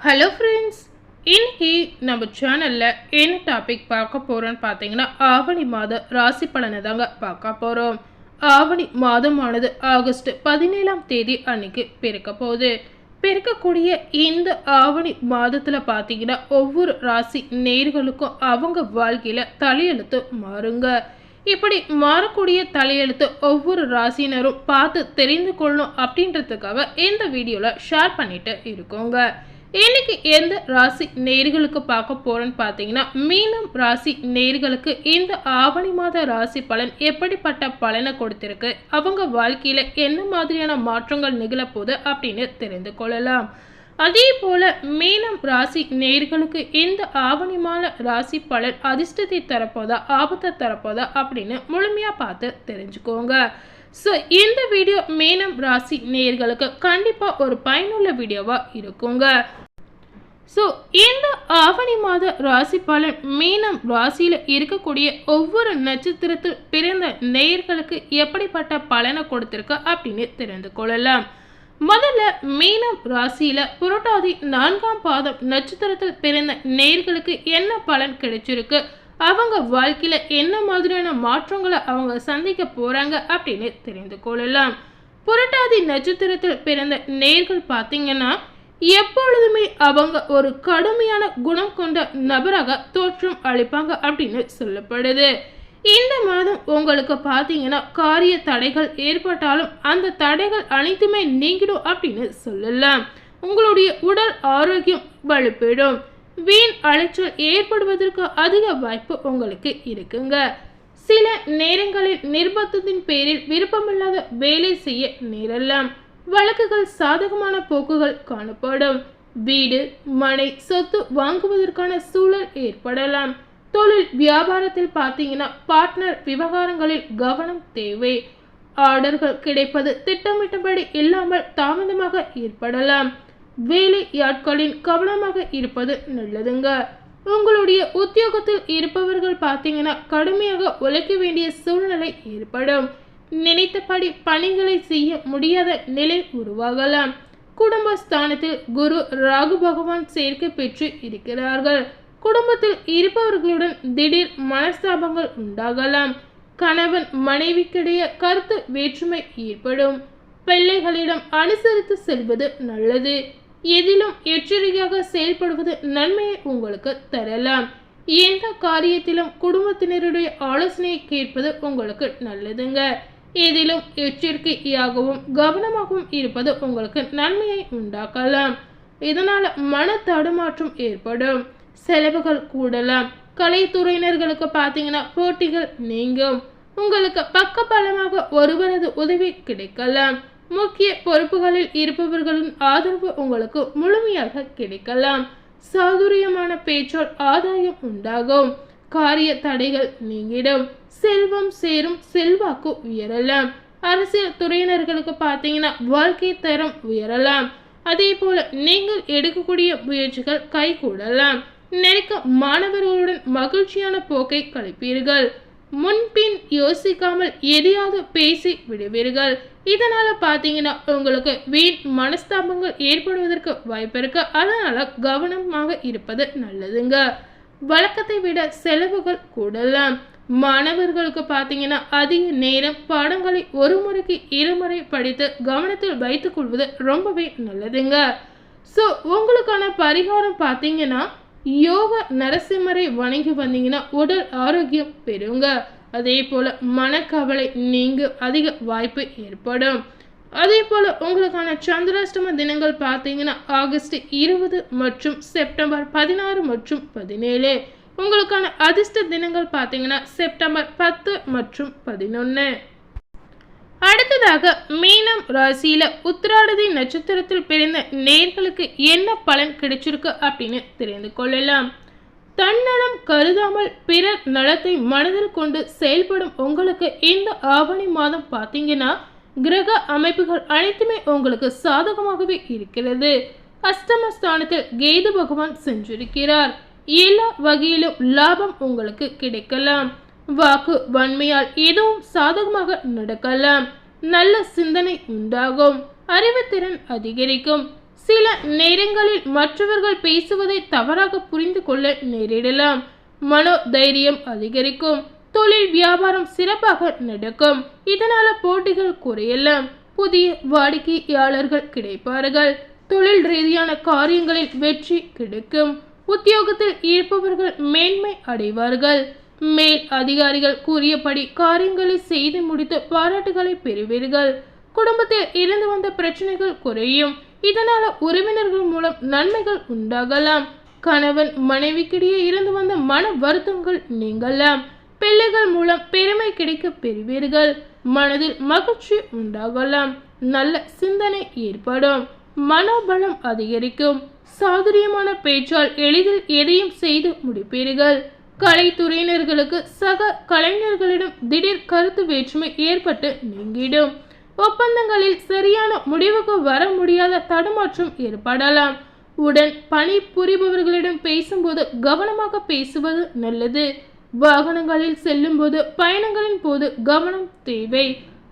Hello friends இன்னைக்கு நம்ம சேனலில் என்ன டாபிக் பார்க்க போகிறோன்னு பார்த்தீங்கன்னா ஆவணி மாத ராசி பலனை தாங்க பார்க்க போகிறோம் ஆவணி மாதமானது ஆகஸ்ட் பதினேழாம் தேதி அன்னைக்கு பிறக்க போகுது. பிறக்கக்கூடிய இந்த ஆவணி மாதத்தில் பார்த்தீங்கன்னா ஒவ்வொரு ராசி நேர்களுக்கும் அவங்க வாழ்க்கையில் தலையெழுத்து மாறுங்க. இப்படி மாறக்கூடிய தலையெழுத்து ஒவ்வொரு ராசினரும் பார்த்து தெரிந்து கொள்ளணும் அப்படின்றதுக்காக இந்த வீடியோவில் ஷேர் பண்ணிட்டு இருக்கோங்க. இன்னைக்கு எந்த ராசி நேர்களுக்கு பார்க்க போறோம்னு பார்த்தீங்கன்னா மீனம் ராசி நேர்களுக்கு இந்த ஆவணி மாத ராசி பலன் எப்படிப்பட்ட பலனை கொடுத்திருக்கு? அவங்க வாழ்க்கையில என்ன மாதிரியான மாற்றங்கள் நிகழப்போகுது அப்படின்னு தெரிந்து கொள்ளலாம். அதே போல மீனம் ராசி நேர்களுக்கு இந்த ஆவணி மாத ராசி பலன் அதிர்ஷ்டத்தை தரப்போதா ஆபத்தை தரப்போதா அப்படின்னு முழுமையா பார்த்து தெரிஞ்சுக்கோங்க. ஸோ இந்த வீடியோ மேனம் ராசி நேயர்களுக்கு கண்டிப்பாக ஒரு பயனுள்ள வீடியோவாக இருக்குங்க. ஸோ இந்த ஆவணி மாத ராசி பலன் மீனம் ராசியில் இருக்கக்கூடிய ஒவ்வொரு நட்சத்திரத்தில் பிறந்த நேயர்களுக்கு எப்படிப்பட்ட பலனை கொடுத்துருக்கு அப்படின்னு தெரிந்து கொள்ளலாம். முதல்ல மீனம் ராசியில் புரட்டாதி நான்காம் பாதம் நட்சத்திரத்தில் பிறந்த நேர்களுக்கு என்ன பலன் கிடைச்சிருக்கு? அவங்க வாழ்க்கையில் என்ன மாதிரியான மாற்றங்களை அவங்க சந்திக்க போகிறாங்க அப்படின்னு தெரிந்து கொள்ளலாம். புரட்டாதி நட்சத்திரத்தில் பிறந்த நேர்கள் பார்த்தீங்கன்னா எப்பொழுதுமே அவங்க ஒரு கடுமையான குணம் கொண்ட நபராக தோற்றம் அளிப்பாங்க அப்படின்னு சொல்லப்படுது. இந்த மாதம் உங்களுக்கு பார்த்தீங்கன்னா காரிய தடைகள் ஏற்பட்டாலும் அந்த தடைகள் அனைத்துமே நீங்கிடும் அப்படின்னு சொல்லலாம். உங்களுடைய உடல் ஆரோக்கியம் வலுப்பெறும். வீண் அலைச்சல் ஏற்படுவதற்கு அதிக வாய்ப்பு உங்களுக்கு இருக்குங்க. சில நேரங்களில் நிர்பந்தத்தின் பேரில் விருப்பமில்லாத வேலை செய்ய நேரலாம். வழக்குகள் சாதகமான போக்குகள் காணப்படும். வீடு மனை சொத்து வாங்குவதற்கான சூழல் ஏற்படலாம். தொழில் வியாபாரத்தில் பார்த்தீங்கன்னா பார்ட்னர் விவகாரங்களில் கவனம் தேவை. ஆர்டர்கள் கிடைப்பது திட்டமிட்டபடி இல்லாமல் தாமதமாக ஏற்படலாம். வேலையாட்களின் கவனமாக இருப்பது நல்லதுங்க. உங்களுடைய உத்தியோகத்தில் இருப்பவர்கள் பார்த்தீங்கன்னா கடுமையாக உழைக்க வேண்டிய சூழ்நிலை ஏற்படும். நினைத்தபடி பணிகளை செய்ய முடியாத நிலை உருவாகலாம். குடும்ப ஸ்தானத்தில் குரு ராகு பகவான் சேர்க்கை பெற்று இருக்கிறார்கள். குடும்பத்தில் இருப்பவர்களுடன் திடீர் மனஸ்தாபங்கள் உண்டாகலாம். கணவன் மனைவிக்கிடையே கருத்து வேற்றுமை ஏற்படும். பிள்ளைகளிடம் அனுசரித்து செல்வது நல்லது. எதிலும் எச்சரிக்கையாக செயல்படுவது நன்மையை உங்களுக்கு தரலாம். எந்த காரியத்திலும் குடும்பத்தினருடைய ஆலோசனையை கேட்பது உங்களுக்கு நல்லதுங்க. எதிலும் எச்சரிக்கையாகவும் கவனமாகவும் இருப்பது உங்களுக்கு நன்மையை உண்டாக்கலாம். இதனால் மன தடுமாற்றம் ஏற்படும். செலவுகள் கூடலாம். கலைத்துறையினர்களுக்கு பார்த்தீங்கன்னா போட்டிகள் நீங்கும். உங்களுக்கு பக்கபலமாக ஒருவரது உதவி கிடைக்கலாம். முக்கிய பொறுப்புகளில் இருப்பவர்களின் ஆதரவு உங்களுக்கு முழுமையாக கிடைக்கலாம். சாதுரியமான பேச்சால் ஆதாயம் உண்டாகும். காரிய தடைகள் நீங்கிடும். செல்வம் சேரும் செல்வாக்கு உயரலாம். அரசியல் துறையினர்களுக்கு பார்த்தீங்கன்னா வாழ்க்கை தரம் உயரலாம். அதே போல நீங்கள் எடுக்கக்கூடிய முயற்சிகள் கைகூடலாம். நெருக்க மாணவர்களுடன் மகிழ்ச்சியான போக்கை கழிப்பீர்கள். முன்பின் யோசிக்காமல் எதையாவது பேசி விடுவீர்கள். இதனால் பார்த்தீங்கன்னா உங்களுக்கு வீண் மனஸ்தாபங்கள் ஏற்படுவதற்கு வாய்ப்பு இருக்கு. அதனால் கவனமாக இருப்பது நல்லதுங்க. வழக்கத்தை விட செலவுகள் கூடலாம். மாணவர்களுக்கு பார்த்தீங்கன்னா அதிக நேரம் பாடங்களை ஒரு முறைக்கு இருமுறை படித்து கவனத்தில் வைத்துக் கொள்வது ரொம்பவே நல்லதுங்க. ஸோ உங்களுக்கான பரிகாரம் பார்த்தீங்கன்னா யோக நரசிம்மரை வணங்கி வந்தீங்கன்னா உடல் ஆரோக்கியம் பெறுங்க அதே போல் மனக்கவலை நீங்க அதிக வாய்ப்பு ஏற்படும். அதே போல் உங்களுக்கான சந்திராஷ்டம தினங்கள் பார்த்தீங்கன்னா ஆகஸ்ட் இருபது மற்றும் செப்டம்பர் பதினாறு மற்றும் பதினேழு. உங்களுக்கான அதிர்ஷ்ட தினங்கள் பார்த்தீங்கன்னா செப்டம்பர் பத்து மற்றும் பதினொன்று அடுத்ததாக மீனம் ராசியில உத்திராடதி நட்சத்திரத்தில் பிறந்த நேர்களுக்கு என்ன பலன் கிடைச்சிருக்கு அப்படின்னு தெரிந்து கொள்ளலாம். தன்னலம் கருதாமல் பிறர் நலத்தை மனதில் கொண்டு செயல்படும் உங்களுக்கு இந்த ஆவணி மாதம் பார்த்தீங்கன்னா கிரக அமைப்புகள் அனைத்துமே உங்களுக்கு சாதகமாகவே இருக்கிறது. அஷ்டமஸ்தானத்தில் கேது பகவான் சென்றிருக்கிறார். எல்லா வகையிலும் லாபம் உங்களுக்கு கிடைக்கலாம். வாக்கு வன்மையால் எதுவும் சாதகமாக நடக்கலாம். நல்ல சிந்தனை உண்டாகும். அறிவுத்திறன் அதிகரிக்கும். சில நேரங்களில் மற்றவர்கள் பேசுவதை தவறாக புரிந்து கொள்ள நேரிடலாம். மனோ தைரியம் அதிகரிக்கும். தொழில் வியாபாரம் சிறப்பாக நடக்கும். இதனால போட்டிகள் குறையலாம். புதிய வாடிக்கையாளர்கள் கிடைப்பார்கள். தொழில் ரீதியான காரியங்களில் வெற்றி கிடைக்கும். உத்தியோகத்தில் இருப்பவர்கள் மேன்மை அடைவார்கள். மேல் அதிகாரிகள் கூறியபடி காரியங்களை செய்து முடித்து பாராட்டுகளை பெறுவீர்கள். குடும்பத்தில் இருந்து வந்த பிரச்சனைகள் குறையும். இதனால உறவினர்கள் மூலம் நன்மைகள் உண்டாகலாம். கணவன் மனைவிக்கிடையே இருந்து வந்த மன வருத்தங்கள் நீங்கலாம். பிள்ளைகள் மூலம் பெருமை கிடைக்க பெறுவீர்கள். மனதில் மகிழ்ச்சி உண்டாகலாம். நல்ல சிந்தனை ஏற்படும். மனோபலம் அதிகரிக்கும். சாதுரியமான பேச்சால் எளிதில் எதையும் செய்து முடிப்பீர்கள். கலைத்துறையினர்களுக்கு சக கலைஞர்களிடம் திடீர் கருத்து வேற்றுமை ஏற்பட்டு நீங்கிடும். ஒப்பந்தங்களில் சரியான முடிவுக்கு வர முடியாத தடுமாற்றம் ஏற்படலாம். உடன் பணி புரிபவர்களிடம் பேசும்போது கவனமாக பேசுவது நல்லது. வாகனங்களில் செல்லும்போது பயணங்களின் போது கவனம் தேவை.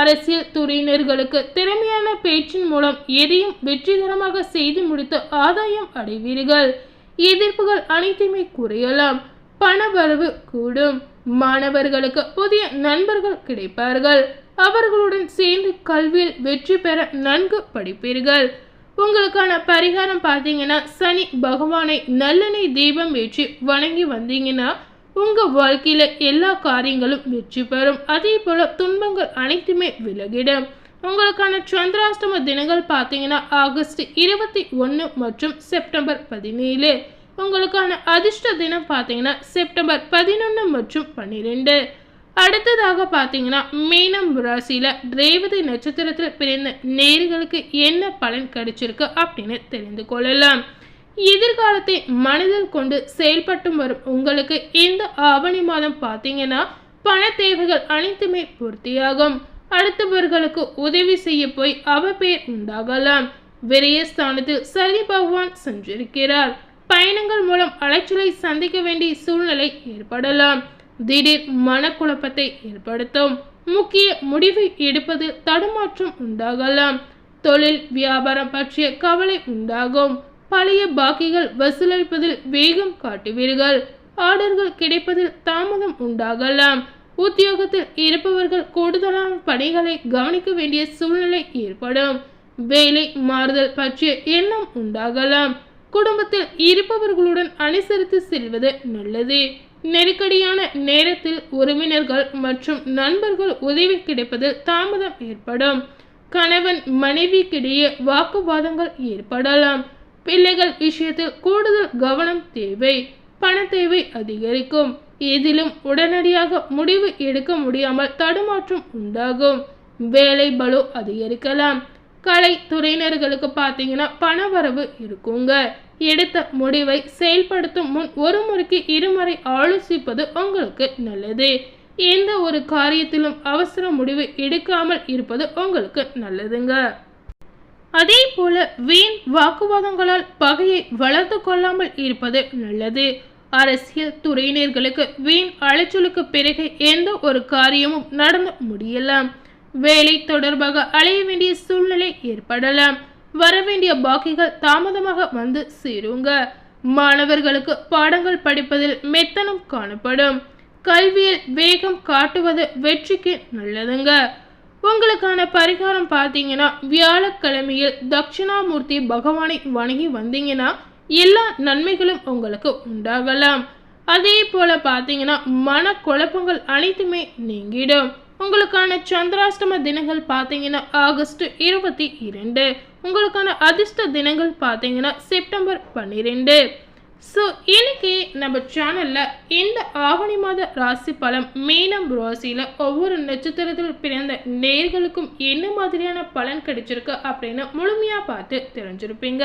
அரசியல் துறையினர்களுக்கு திறமையான பேச்சின் மூலம் எதையும் வெற்றிகரமாக செய்து முடித்து ஆதாயம் அடைவீர்கள். எதிர்ப்புகள் அனைத்துமே குறையலாம். பணவரவு கூடும். மாணவர்களுக்கு புதிய நண்பர்கள் கிடைப்பார்கள். அவர்களுடன் சேர்ந்து கல்வியில் வெற்றி பெற நன்கு படிப்பீர்கள். உங்களுக்கான பரிகாரம் பார்த்தீங்கன்னா சனி பகவானை நல்லெண்ணெய் தீபம் ஏற்றி வணங்கி வந்தீங்கன்னா உங்கள் வாழ்க்கையில் எல்லா காரியங்களும் வெற்றி பெறும். அதே போல் துன்பங்கள் அனைத்துமே விலகிடும். உங்களுக்கான சந்திராஷ்டம தினங்கள் பார்த்தீங்கன்னா ஆகஸ்ட் இருபத்தி ஒன்று மற்றும் செப்டம்பர் பதினேழு. உங்களுக்கான அதிர்ஷ்ட தினம் பார்த்தீங்கன்னா செப்டம்பர் பதினொன்று மற்றும் பன்னிரெண்டு. அடுத்ததாக பார்த்தீங்கன்னா மீனம் ராசியில் ரேவதி நட்சத்திரத்தில் பிறந்த நேர்களுக்கு என்ன பலன் கிடைச்சிருக்கு அப்படின்னு தெரிந்து கொள்ளலாம். எதிர்காலத்தை மனதில் கொண்டு செயல்பட்டு வரும் உங்களுக்கு இந்த ஆவணி மாதம் பார்த்தீங்கன்னா பண தேவைகள் அனைத்துமே பூர்த்தியாகும். அடுத்தவர்களுக்கு உதவி செய்ய போய் அவப்பேர் உண்டாகலாம். விரயஸ்தானத்தில் சனி பகவான் சென்றிருக்கிறார். பயணங்கள் மூலம் அலைச்சலை சந்திக்க வேண்டிய சூழ்நிலை ஏற்படலாம். திடீர் மனக்குழப்பத்தை ஏற்படுத்தும். முக்கிய முடிவை எடுப்பதில் தடுமாற்றம் உண்டாகலாம். தொழில் வியாபாரம் பற்றிய கவலை உண்டாகும். பழைய பாக்கிகள் வசூலிப்பதில் வேகம் காட்டுவீர்கள். ஆர்டர்கள் கிடைப்பதில் தாமதம் உண்டாகலாம். உத்தியோகத்தில் இருப்பவர்கள் கூடுதலான பணிகளை கவனிக்க வேண்டிய சூழ்நிலை ஏற்படும். வேலை மாறுதல் பற்றிய எண்ணம் உண்டாகலாம். குடும்பத்தில் இருப்பவர்களுடன் அனுசரித்து செல்வது நல்லது. நெருக்கடியான நேரத்தில் உறவினர்கள் மற்றும் நண்பர்கள் உதவி கிடைப்பதில் தாமதம் ஏற்படும். கணவன் மனைவிக்கிடையே வாக்குவாதங்கள் ஏற்படலாம். பிள்ளைகள் விஷயத்தில் கூடுதல் கவனம் தேவை. பண தேவை அதிகரிக்கும். எதிலும் உடனடியாக முடிவு எடுக்க முடியாமல் தடுமாற்றம் உண்டாகும். வேலை பலு அதிகரிக்கலாம். கலைத்துறையினர்களுக்கு பார்த்தீங்கன்னா பணவரவு இருக்குங்க. எடுத்த முடிவை செயல்படுத்தும் முன் ஒரு முறைக்கு இருமுறை ஆலோசிப்பது உங்களுக்கு நல்லது. எந்த ஒரு காரியத்திலும் அவசர முடிவு எடுக்காமல் இருப்பது உங்களுக்கு நல்லதுங்க. அதே போல வீண் வாக்குவாதங்களால் பகையை வளர்த்து கொள்ளாமல் இருப்பது நல்லது. அரசியல் துறையினர்களுக்கு வீண் அலைச்சலுக்கு பிறகு எந்த ஒரு காரியமும் நடந்து முடியலாம். வேலை தொடர்பாக அலைய வேண்டிய சூழ்நிலை ஏற்படலாம். வரவேண்டிய பாக்கிகள் தாமதமாக வந்து சேருங்க. மாணவர்களுக்கு பாடங்கள் படிப்பதில் மெத்தனம் காணப்படும். கல்வியில் வேகம் காட்டுவது வெற்றிக்கு நல்லதுங்க. உங்களுக்கான பரிகாரம் பார்த்தீங்கன்னா வியாழக்கிழமையில் தட்சிணாமூர்த்தி பகவானை வணங்கி வந்தீங்கன்னா எல்லா நன்மைகளும் உங்களுக்கு உண்டாகலாம். அதே போல் பார்த்தீங்கன்னா மன குழப்பங்கள் அனைத்துமே நீங்கிடும். உங்களுக்கான சந்திராஷ்டம தினங்கள் பார்த்தீங்கன்னா ஆகஸ்ட் இருபத்தி இரண்டு. உங்களுக்கான அதிர்ஷ்ட தினங்கள் பார்த்தீங்கன்னா செப்டம்பர் பன்னிரெண்டு. ஸோ இன்னைக்கு நம்ம சேனலில் இந்த ஆவணி மாத ராசி பலம் மீனம் ராசியில் ஒவ்வொரு நட்சத்திரத்தில் பிறந்த நேர்களுக்கும் என்ன மாதிரியான பலன் கிடைச்சிருக்கு அப்படின்னு முழுமையாக பார்த்து தெரிஞ்சிருப்பீங்க.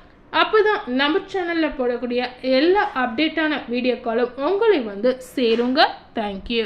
அப்போ தான் நம்ம சேனலில் போடக்கூடிய எல்லா அப்டேட்டான வீடியோக்களும் உங்களை வந்து சேருங்க. தேங்க்யூ